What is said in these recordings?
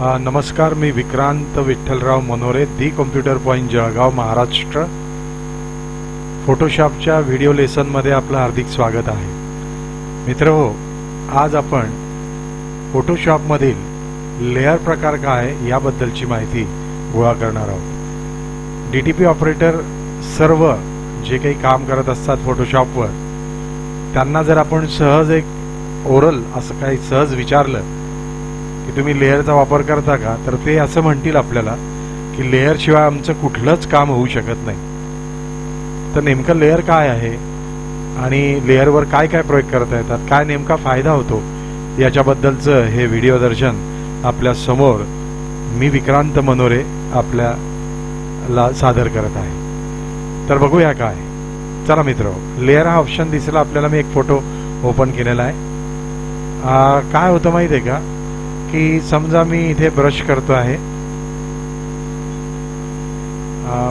नमस्कार मी Vikrant Vitthalrao Manore the computer point Jalgaon Maharashtra. फोटोशॉपच्या video लेसनमध्ये आपलं हार्दिक स्वागत आहे. मित्र हो आज आपण फोटोशॉपमधील लेअर प्रकार काय याबद्दलची माहिती गोळा करणार आहोत. डी टी पी ऑपरेटर सर्व जे काही काम करत असतात फोटोशॉपवर त्यांना जर आपण सहज एक ओरल असं काही सहज विचारलं तुम्ही लेअरचा वापर करता का? तर ते असं म्हणतील आपल्याला की लेअर शिवाय आमचं कुठलंच काम होऊ शकत नाही. तर नेमकं लेअर काय आहे? आणि लेअरवर काय काय प्रयोग करता येतात? काय नेमका फायदा होतो? याच्याबद्दलचं हे व्हिडिओ दर्शन आपल्यासमोर मी विक्रांत मनोरे आपल्याला सादर करत आहे. तर बघूया काय. चला मित्र लेअर हा ऑप्शन दिसला आपल्याला. मी एक फोटो ओपन केलेला आहे. काय होतं माहिती आहे का? की समजा मी इथे ब्रश करतो आहे.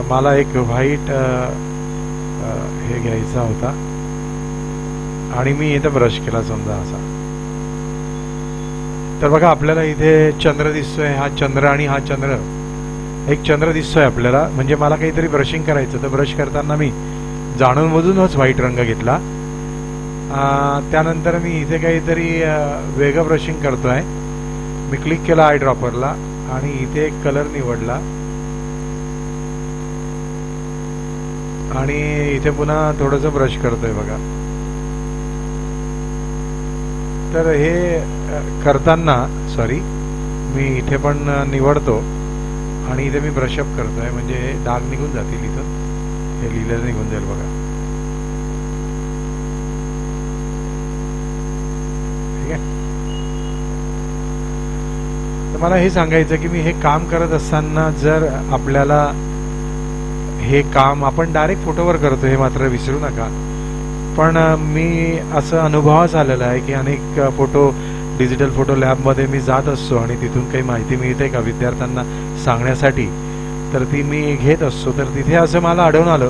मला एक व्हाईट हे घ्यायचा होता. आणि मी इथे ब्रश केला समजा असा. तर बघा आपल्याला इथे चंद्र दिसतोय हा चंद्र आणि हा चंद्र. एक चंद्र दिसतोय आपल्याला. म्हणजे मला काहीतरी ब्रशिंग करायचं. तर ब्रश करताना मी जाणून मधूनच व्हाईट रंग घेतला. त्यानंतर मी इथे काहीतरी वेगळं ब्रशिंग करतोय. मी क्लिक केला आय ड्रॉपरला आणि इथे एक कलर निवडला. आणि इथे पुन्हा थोडस ब्रश करतोय बघा. तर हे करताना सॉरी मी इथे पण निवडतो. आणि इथे मी ब्रशअप करतोय. म्हणजे डाग निघून जातील इथं. हे लिहिलं निघून जाईल बघा. ठीक आहे? मला हे सांगायचं की मी हे काम करत असताना जर आपल्याला हे काम आपण डायरेक्ट फोटोवर करतो हे मात्र विसरू नका. पण मी असं अनुभवास आलेला आहे की अनेक फोटो डिजिटल फोटो लॅबमध्ये मी जात असतो आणि तिथून काही माहिती मिळते का विद्यार्थ्यांना सांगण्यासाठी. तर ती मी घेत असतो. तर तिथे असं मला आढळून आलं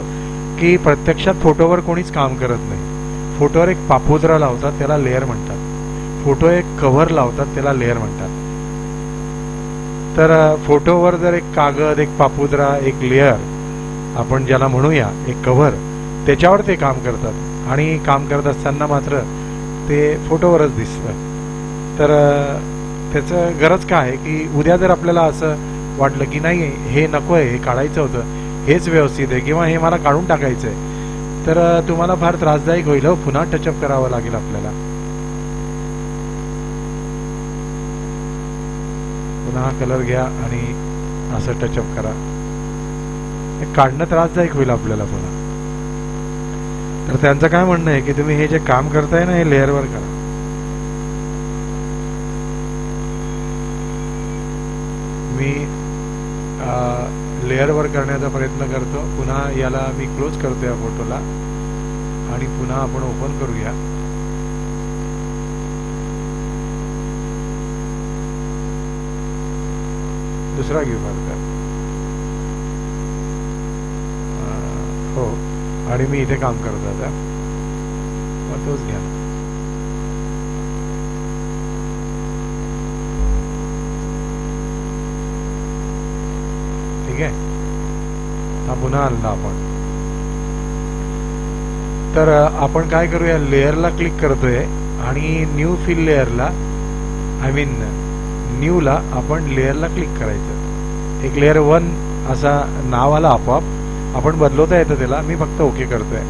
की प्रत्यक्षात फोटोवर कोणीच काम करत नाही. फोटोवर एक पापोद्रा लावतात त्याला लेअर म्हणतात. फोटो एक कव्हर लावतात त्याला लेअर म्हणतात. तर फोटोवर जर एक कागद एक पापुद्रा एक लेअर आपण ज्याला म्हणूया एक कव्हर त्याच्यावर ते काम करतात. आणि काम करत असताना मात्र ते फोटोवरच दिसतं. तर त्याचं गरज काय आहे की उद्या जर आपल्याला असं वाटलं की नाही हे नको आहे हे काढायचं होतं हेच व्यवस्थित आहे किंवा हे मला काढून टाकायचं आहे तर तुम्हाला फार त्रासदायक होईल. हो पुन्हा टचअप करावं लागेल आपल्याला. हा कलर घ्या आणि असं टचअप करा. हे काढणं त्रासदायक होईल आपल्याला पुन्हा तर त्यांचं काय म्हणणं आहे की तुम्ही हे जे काम करताय ना हे लेअरवर करा. मी लेअरवर करण्याचा प्रयत्न करतो. पुन्हा याला मी क्लोज करतो या फोटोला आणि पुन्हा आपण ओपन करूया. दुसरा घेऊ फक्त हो. आणि मी इथे काम करत आता. मग तोच घ्या. ठीक आहे? हा पुन्हा आणला आपण. तर आपण काय करूया? लेअरला क्लिक करतोय आणि न्यू फिल लेअरला आय मीन न्यूला आपण लेअरला क्लिक करायचं. एक लेअर वन असा नाव आला आपोआप. आपण बदलवता येतं त्याला. मी फक्त ओके करतोय.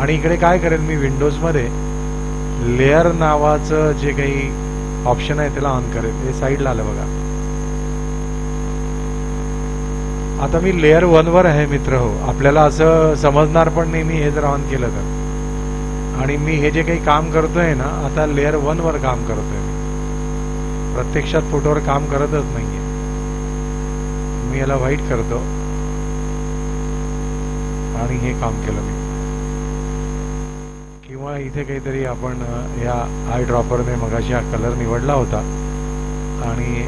आणि इकडे काय करेल मी विंडोजमध्ये लेअर नावाचं जे काही ऑप्शन आहे त्याला ऑन करेल. हे साईडला आलं बघा. आता मी लेअर वन वर आहे मित्र हो. आपल्याला असं समजणार पण नाही मी हे जर ऑन केलं तर. आणि मी हे जे काही काम करतोय ना आता लेअर वन वर काम करतोय. प्रत्यक्षात फोटोवर काम करतच नाहीये. मी याला व्हाईट करतो. आणि हे काम केलं मी. किंवा इथे काहीतरी आपण या आय ड्रॉपरने मगाशी हा कलर निवडला होता. आणि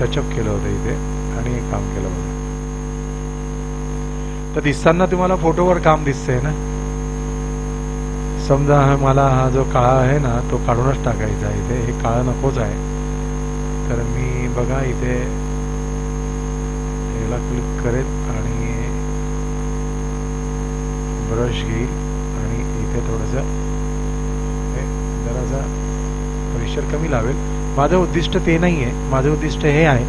टचअप केलं होतं इथे. आणि हे काम केलं होतं. तर दिसताना तुम्हाला फोटोवर काम दिसतंय ना? समजा हा मला हा जो काळा आहे ना तो काढूनच टाकायचा आहे इथे. हे काळं नकोच आहे. तर मी बघा इथे ला क्लिक करेल आणि ब्रश घेईल. आणि इथे थोडंसं हे जरासा प्रेशर कमी लावेल. माझं उद्दिष्ट ते नाही आहे माझं उद्दिष्ट हे आहे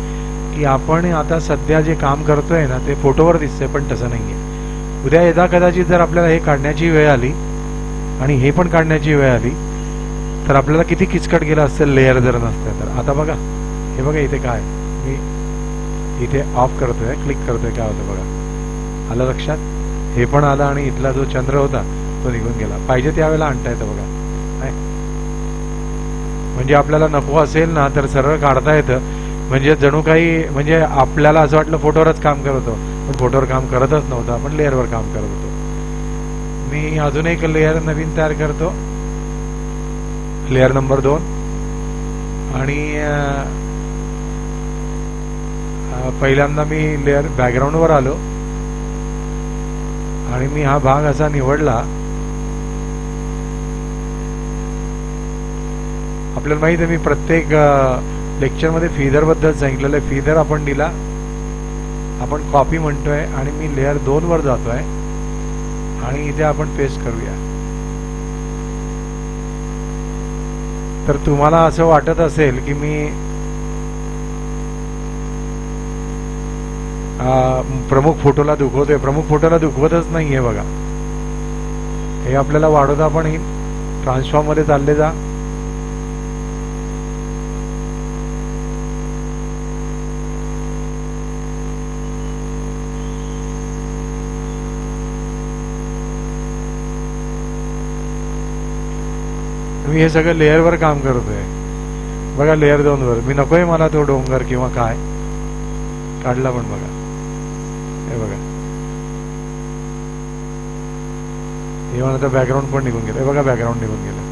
की आपण आता सध्या जे काम करतोय ना ते फोटोवर दिसतंय पण तसं नाही आहे उद्या यदा कदाचित जर आपल्याला हे काढण्याची वेळ आली आणि हे पण काढण्याची वेळ आली तर आपल्याला किती किचकट गेलं असेल लेअर जर नसतं तर. आता बघा हे बघा इथे काय मी इथे ऑफ करतोय क्लिक करतोय काय होतं बघा. आलं लक्षात? हे पण आलं आणि इथला जो चंद्र होता तो निघून गेला. पाहिजे त्यावेळेला आणता येतं बघा. म्हणजे आपल्याला नको असेल ना तर सरळ काढता येतं. म्हणजे जणू काही म्हणजे आपल्याला असं वाटलं फोटोवरच काम करत होतो. पण फोटोवर काम करतच नव्हतं आपण लेअरवर काम करत होतो. मी अजून एक लेअर नवीन तयार करतो. लेअर नंबर दोन. आणि पहिल्यांदा मी लेअर बॅकग्राऊंडवर आलो. आणि मी हा भाग असा निवडला. आपल्याला माहीत आहे मी प्रत्येक लेक्चरमध्ये फिदरबद्दल सांगितलेलं आहे. फिदर आपण दिला. आपण कॉपी म्हणतोय आणि मी लेअर दोन वर जातोय. आणि इथे आपण पेस्ट करूया. तर तुम्हाला असं वाटत असेल की मी प्रमुख फोटोला दुखवतोय. प्रमुख फोटोला दुखवतच नाहीये बघा. हे आपल्याला वाढवता पण ट्रान्सफॉर्ममध्ये चालले जा. मी हे सगळं लेअरवर काम करतोय. बघा लेअर दोन वर मी नकोय मला तो डोंगर किंवा काय. काढला पण बघा. हे बघा. हे म्हणा बॅकग्राऊंड पण निघून गेलं. हे बघा बॅकग्राऊंड निघून गेलं.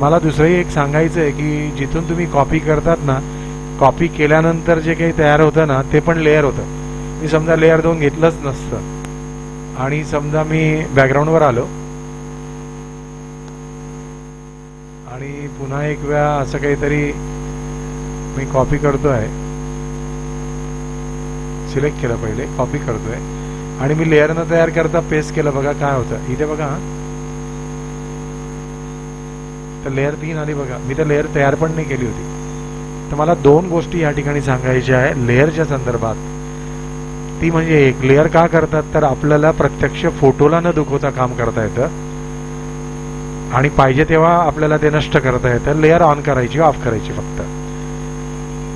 मला दुसरंही एक सांगायचं आहे की जिथून तुम्ही कॉपी करतात ना कॉपी केल्यानंतर जे काही तयार होतं ना ते पण लेअर होतं. मी समजा लेअर दोन घेतलंच नसतं. आणि समजा मी बॅकग्राऊंडवर आलो. आणि पुन्हा एक वेळा असं काहीतरी मी कॉपी करतोय. सिलेक्ट केलं पहिले कॉपी करतोय. आणि मी लेअर न तयार करता पेस्ट केलं बघा काय होतं. इथे बघा तर लेअर तीन आली बघा. मी तर लेअर तयार पण नाही केली होती. तर मला दोन गोष्टी या ठिकाणी सांगायच्या आहे. लेअरच्या संदर्भात ती म्हणजे एक लेअर का करतात? तर आपल्याला प्रत्यक्ष फोटोला न दुखवता काम करता येतं. आणि पाहिजे तेव्हा आपल्याला ते नष्ट करता येतं. लेअर ऑन करायची ऑफ करायची फक्त.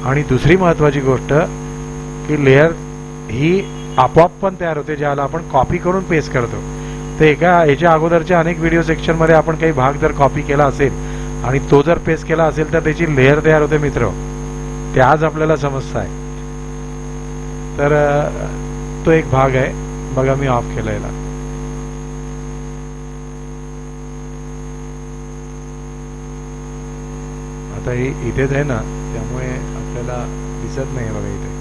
आणि दुसरी महत्वाची गोष्ट की लेअर ही आपोआप पण तयार होते ज्याला आपण कॉपी करून पेस्ट करतो. तर एका याच्या अगोदरच्या अनेक व्हिडिओ सेक्शनमध्ये आपण काही भाग जर कॉपी केला असेल आणि तो जर पेस्ट केला असेल तर त्याची लेअर तयार होते मित्र. ते आज आपल्याला समजत आहे. तर तो एक भाग आहे. बघा मी ऑफ केला याला आता इथेच आहे ना त्यामुळे आपल्याला दिसत नाही बघा इथे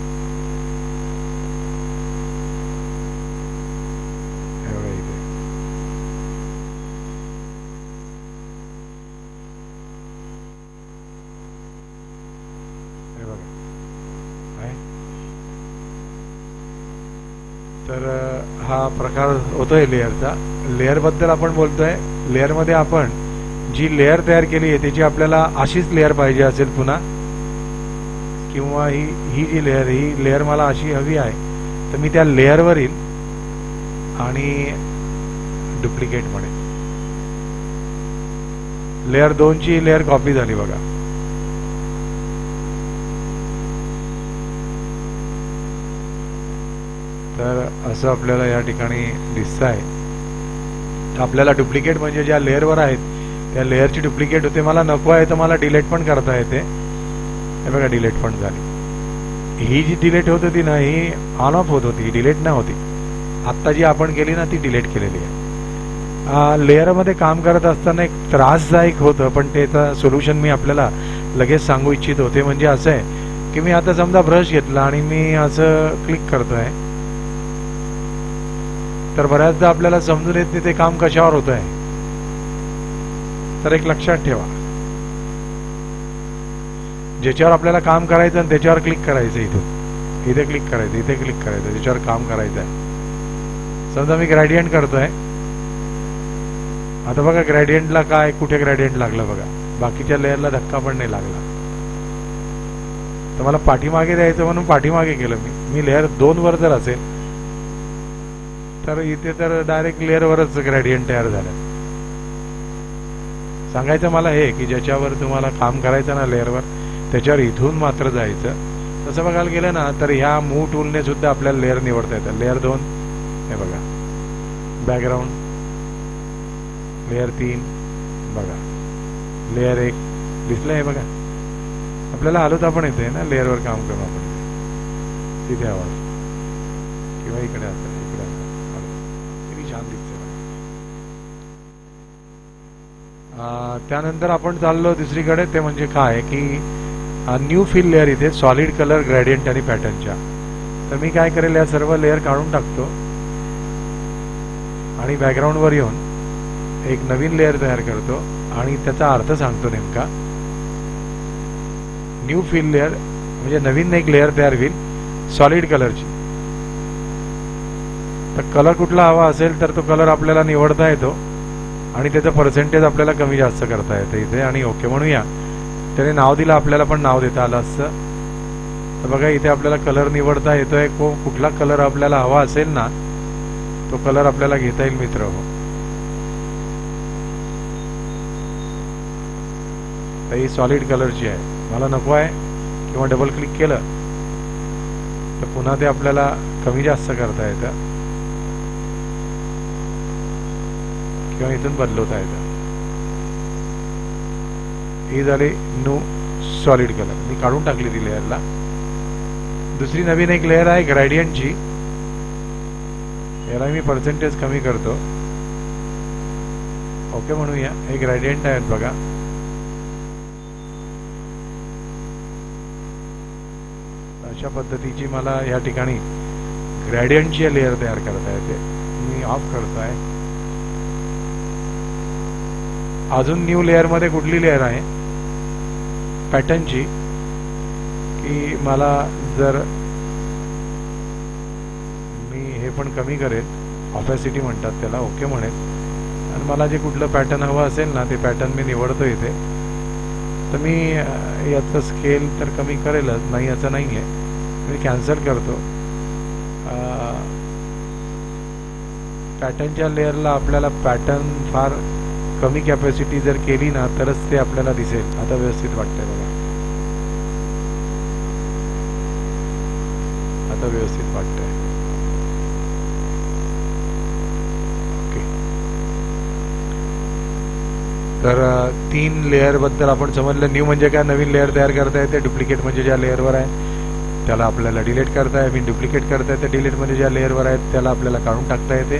हे बघा इथे हे बघा आहे तर अ, हा प्रकार होतोय लेअरचा लेअरबद्दल आपण बोलतोय. लेअरमध्ये आपण जी लेअर तयार केली आहे त्याची आपल्याला अशीच लेअर पाहिजे असेल पुन्हा. किंवा ही ही जी लेअर ही लेअर मला अशी हवी आहे तर मी त्या लेअरवर येईल आणि डुप्लिकेट म्हणेल लेअर दोनची लेअर कॉपी झाली बघा तर असं आपल्याला या ठिकाणी दिसत आहे आपल्याला डुप्लिकेट म्हणजे ज्या लेअरवर आहेत त्या लेअरची डुप्लिकेट होते. मला नको आहे तर मला डिलेट पण करता येते. हे बघा डिलेट पण झाली. ही जी डिलेट होत होती ना ही ऑन ऑफ होत होती डिलेट नाही होती. आत्ता जी आपण केली ना ती डिलेट केलेली आहे. लेअरमध्ये काम करत असताना एक त्रासदायक होतं पण त्याचं सोल्युशन मी आपल्याला लगेच सांगू इच्छित होते. म्हणजे असं आहे की मी आता समजा ब्रश घेतला आणि मी असं क्लिक करतो आहे तर बऱ्याचदा आपल्याला समजून येत नाही ते काम कशावर होत आहे तर एक लक्षात ठेवा. ज्याच्यावर आपल्याला काम करायचं आणि त्याच्यावर क्लिक करायचं इथून इथे क्लिक करायचं इथे क्लिक करायचं ज्याच्यावर काम करायचं आहे. समजा मी ग्रॅडियंट करतोय. आता बघा ग्रॅडियंटला काय कुठे ग्रॅडियंट लागलं बघा. बाकीच्या लेअरला धक्का पण नाही लागला. तर मला पाठीमागे द्यायचं म्हणून पाठीमागे केलं मी. मी लेअर दोन वर जर असेल तर इथे तर डायरेक्ट लेअरवरच ग्रॅडियंट तयार झाला. सांगायचं मला हे की ज्याच्यावर तुम्हाला काम करायचं ना लेअरवर त्याच्यावर इथून मात्र जायचं. तसं बघायला गेलं ना तर ह्या मूव टूलने सुद्धा आपल्याला लेअर निवडता येतं. लेअर दोन हे बघा. बॅकग्राऊंड लेअर तीन बघा. लेअर एक. दिसलं हे बघा. आपल्याला हलवता पण येते ना लेअरवर काम करून आपण. तिथे आवाज. किंवा इकडे असं किती छान दिसते बघा. अं, त्यानंतर आपण चाललो दुसरीकडे ते म्हणजे काय की न्यू फिल लेअर इथे सॉलिड कलर ग्रेडियंट आणि पॅटर्नच्या तर मी काय करेल या सर्व लेअर काढून टाकतो. आणि बॅकग्राऊंडवर येऊन एक नवीन लेअर तयार करतो. आणि त्याचा अर्थ सांगतो नेमका. न्यू फिल लेअर म्हणजे नवीन एक लेअर तयार होईल सॉलिड कलरची तर कलर कुठला हवा असेल तर तो कलर आपल्याला निवडता येतो. आणि त्याचं पर्सेंटेज आपल्याला कमी जास्त करता येतं इथे. आणि ओके म्हणूया. त्याने नाव दिलं आपल्याला पण नाव देता आलं असतं. तर बघा इथे आपल्याला कलर निवडता येतोय. को कुठला कलर आपल्याला हवा असेल ना तो कलर आपल्याला घेता येईल मित्र. हो ही सॉलिड कलरची आहे. मला नको आहे. किंवा डबल क्लिक केलं तर पुन्हा ते आपल्याला कमी जास्त करता येतं. किंवा इथून बदलवता येतं ही झाली न्यू सॉलिड कलर मी काढून टाकली ती लेअरला दुसरी नवीन एक लेअर आहे ग्रॅडियंटची याला मी पर्सेंटेज कमी करतो. ओके म्हणूया. हे ग्रॅडियंट आहेत बघा. अशा पद्धतीची मला या ठिकाणी ग्रॅडियंटची लेअर तयार करता येते. मी ऑफ करतोय. अजून न्यू लेअरमध्ये कुठली लेअर आहे? पॅटर्नची की मला जर मी हे पण कमी करेन ऑफॅसिटी म्हणतात त्याला ओके म्हणेल. आणि मला जे कुठलं पॅटर्न हवं असेल ना ते पॅटर्न मी निवडतो इथे. तर मी याचं स्केल तर कमी करेलच नाही असं नाही आहे मी कॅन्सल करतो. पॅटर्नच्या लेअरला आपल्याला पॅटर्न फार कमी कॅपॅसिटी जर केली ना तरच ते आपल्याला दिसेल. आता व्यवस्थित वाटतंय बघा. आता व्यवस्थित वाटतंय. ओके. तर तीन लेअरबद्दल आपण समजलं. न्यू म्हणजे काय? नवीन लेअर तयार करता येते डुप्लिकेट म्हणजे ज्या लेअरवर आहे त्याला आपल्याला डिलीट करता आय मीन डुप्लिकेट करता येते डिलीट म्हणजे ज्या लेअरवर आहेत त्याला आपल्याला काढून टाकता येते.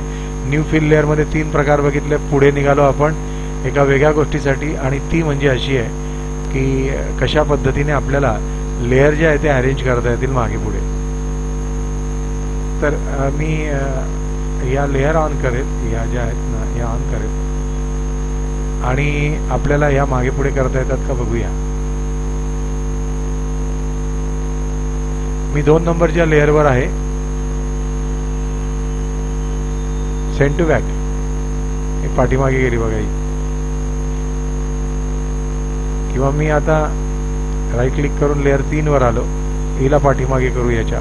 न्यू फील लेअरमध्ये तीन प्रकार बघितले. पुढे निघालो आपण. एका वेगळ्या गोष्टीसाठी आणि ती म्हणजे अशी आहे की कशा पद्धतीने आपल्याला लेअर जे आहे ते अरेंज करता येतील मागे पुढे. तर मी या लेअर ऑन करेल या ज्या आहेत ना या ऑन करेल. आणि आपल्याला या मागे पुढे करता येतात का बघूया. मी दोन नंबरच्या लेअरवर आहे सेंट टू बॅक पाठीमागे गेली बघायची किंवा मी आता राईट क्लिक करून लेअर तीन वर आलो हिला पाठीमागे करू याच्या.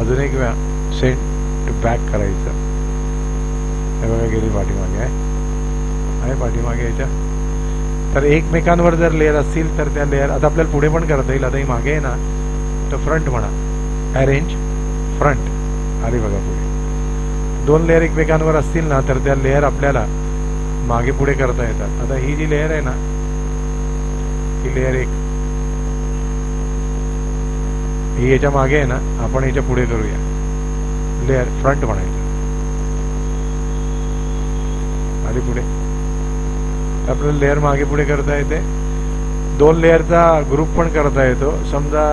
अजून एक वेळा सेंड बॅक करायचं. हे बघा गेली पाठीमागे आहे आहे पाठीमागे याच्या. तर एकमेकांवर जर लेअर असतील तर त्या लेअर आता आपल्याला पुढे पण करता येईल. आता ही मागे आहे ना तर फ्रंट म्हणा. अरेंज फ्रंट आली बघा पुढे. दोन लेअर एकमेकांवर असतील ना तर त्या लेअर आपल्याला मागे पुढे करता येतात. आता ही जी लेअर आहे ना ही लेअर एक. ही याच्या मागे आहे ना आपण याच्यापुढे करूया. लेअर फ्रंट म्हणायचं. आली पुढे. आपल्याला लेअर मागे पुढे करता येते. दोन लेअरचा ग्रुप पण करता येतो. समजा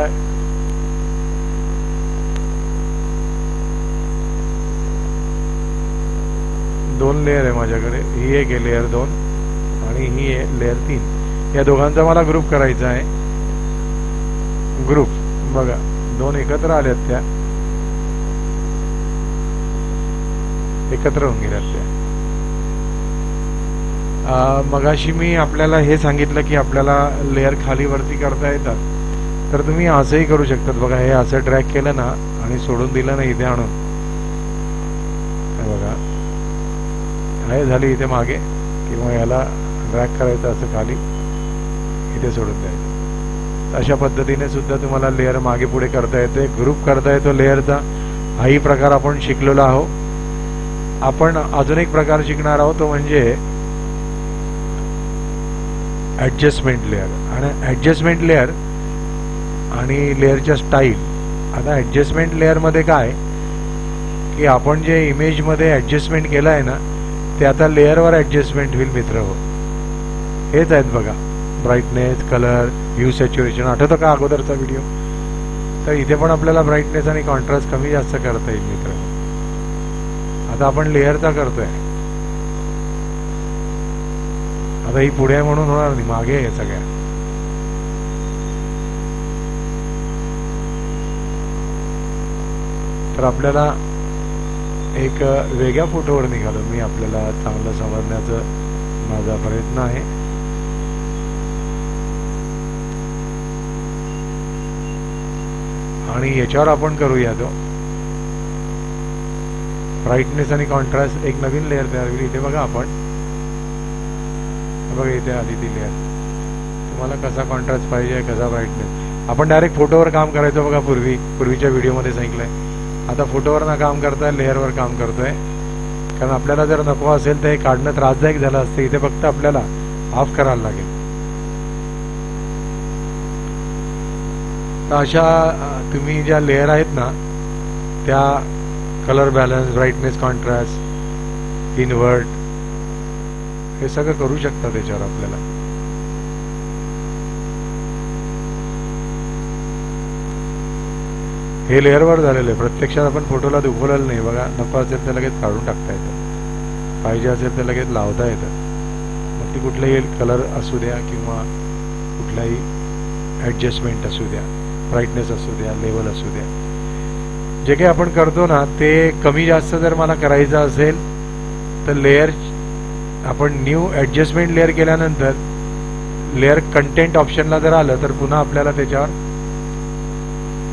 दोन लेअर आहे माझ्याकडे. ही एक आहे लेअर दोन आणि ही आहे लेअर तीन. या दोघांचा मला ग्रुप करायचा आहे. ग्रुप बघा दोन एकत्र आल्यात त्या. एकत्र होऊन गेल्यात त्या. मगाशी मी आपल्याला हे सांगितलं की आपल्याला लेअर खाली वरती करता येतात. तर तुम्ही असंही करू शकतात. बघा हे असं ट्रॅक केलं ना आणि सोडून दिलं ना इथे आणून हे बघा आहे झाली इथे मागे किंवा याला ड्रॅक करायचं असं खाली इथे सोडून द्यायचं. अशा पद्धतीने सुद्धा तुम्हाला लेअर मागे पुढे करता येते ग्रुप करता येतो लेअरचा हाही प्रकार आपण शिकलेलो आहोत. आपण अजून एक प्रकार शिकणार आहोत तो म्हणजे ॲडजस्टमेंट लेअर आणि ॲडजस्टमेंट लेअर आणि लेअरच्या स्टाईल आता ॲडजस्टमेंट लेअरमध्ये काय की आपण जे इमेजमध्ये ॲडजस्टमेंट केलं आहे ना ते आता लेअरवर ॲडजस्टमेंट होईल मित्र हो. हेच आहेत बघा. ब्राईटनेस कलर यू सॅच्युरेशन आठवतं का अगोदरचा व्हिडिओ तर इथे पण आपल्याला ब्राईटनेस आणि कॉन्ट्रास्ट कमी जास्त करता येईल मित्र हो. आता आपण लेअरचा करतोय. आता ही पुढे आहे म्हणून होणार नाही मागे आहे सगळ्या. तर आपल्याला एक वेगळ्या फोटोवर निघालो मी. आपल्याला चांगलं समजण्याचा माझा प्रयत्न आहे. आणि याच्यावर आपण करूया तो. ब्राईटनेस आणि कॉन्ट्रास्ट एक नवीन लेअर तयार होईल इथे बघा आपण. बघा इथे आली ती लेअर तुम्हाला कसा कॉन्ट्रास्ट पाहिजे कसा ब्राईटनेस आपण डायरेक्ट फोटोवर काम करायचो बघा पूर्वी. पूर्वीच्या व्हिडिओमध्ये सांगितलंय. आता फोटोवर ना काम करताय लेअरवर काम करतोय. कारण आपल्याला जर नको असेल तर हे काढणं त्रासदायक झालं असतं. इथे फक्त आपल्याला ऑफ करायला लागेल. तर अशा तुम्ही ज्या लेअर आहेत ना त्या colour balance brightness contrast invert हे सगळं करू शकता त्याच्यावर आपल्याला. हे लेअरवर झालेलं आहे प्रत्यक्षात आपण फोटोला दुखवलेलं नाही. बघा नको असेल तर लगेच काढून टाकता येतं. पाहिजे असेल तर लगेच लावता येतं मग ती कुठलाही कलर असू द्या किंवा कुठलाही ॲडजस्टमेंट असू द्या ब्राईटनेस असू द्या लेवल असू द्या. जे काही आपण करतो ना ते कमी जास्त जर मला करायचं असेल तर लेअर आपण न्यू ॲडजस्टमेंट लेअर केल्यानंतर लेअर कंटेंट ऑप्शनला जर आलं तर पुन्हा आपल्याला त्याच्यावर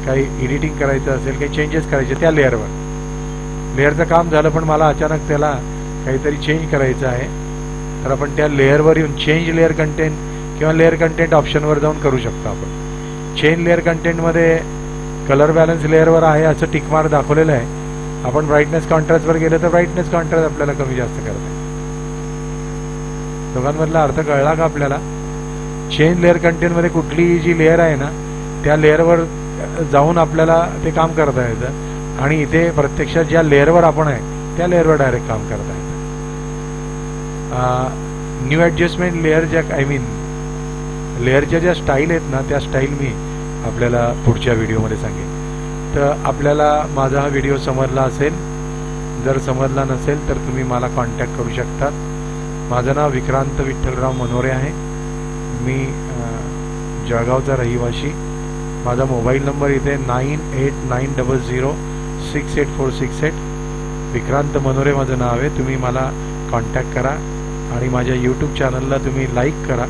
काही एडिटिंग करायचं असेल काही चेंजेस करायचे त्या लेअरवर लेअरचं काम झालं पण मला अचानक त्याला काहीतरी चेंज करायचं आहे. तर आपण त्या लेअरवर येऊन चेंज लेअर कंटेंट किंवा लेअर कंटेंट ऑप्शनवर जाऊन करू शकतो आपण. चेंज लेअर कंटेंटमध्ये कलर बॅलन्स लेअरवर आहे असं टिकमार दाखवलेलं आहे. आपण ब्राईटनेस कॉन्ट्रास्टवर गेलं तर ब्राईटनेस कॉन्ट्रास्ट आपल्याला कमी जास्त करते दोघांमधला अर्थ कळला का आपल्याला? चेंज लेअर कंटेंटमध्ये कुठलीही जी लेअर आहे ना त्या लेअरवर जाऊन आपल्याला ते काम करता येतं. आणि इथे प्रत्यक्षात ज्या लेअरवर आपण आहे त्या लेअरवर डायरेक्ट काम करता येतं. न्यू ॲडजस्टमेंट लेअर ज्या आय मीन लेअरच्या ज्या स्टाईल आहेत ना त्या स्टाईल मी आपल्याला पुढच्या व्हिडिओमध्ये सांगेन. तर आपल्याला माझा हा व्हिडिओ समजला असेल जर समजला नसेल तर तुम्ही मला कॉन्टॅक्ट करू शकतात माझं नाव विक्रांत विठ्ठलराव मनोरे आहे. मी जळगावचा रहिवाशी माझा मोबाईल नंबर इथे nine eight nine double zero six eight four six eight. Vikrant Manore माझं नाव आहे. तुम्ही मला कॉन्टॅक्ट करा आणि माझ्या यूट्यूब चॅनलला तुम्ही लाईक करा.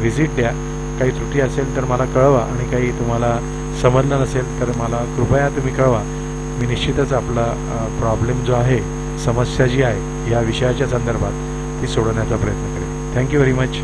व्हिजिट द्या. काही त्रुटी असेल तर मला कळवा आणि काही तुम्हाला समजलं नसेल तर मला कृपया तुम्ही कळवा. मी निश्चितच आपला प्रॉब्लेम जो आहे समस्या जी आहे या विषयाच्या संदर्भात ती सोडवण्याचा प्रयत्न करेन. Thank you very much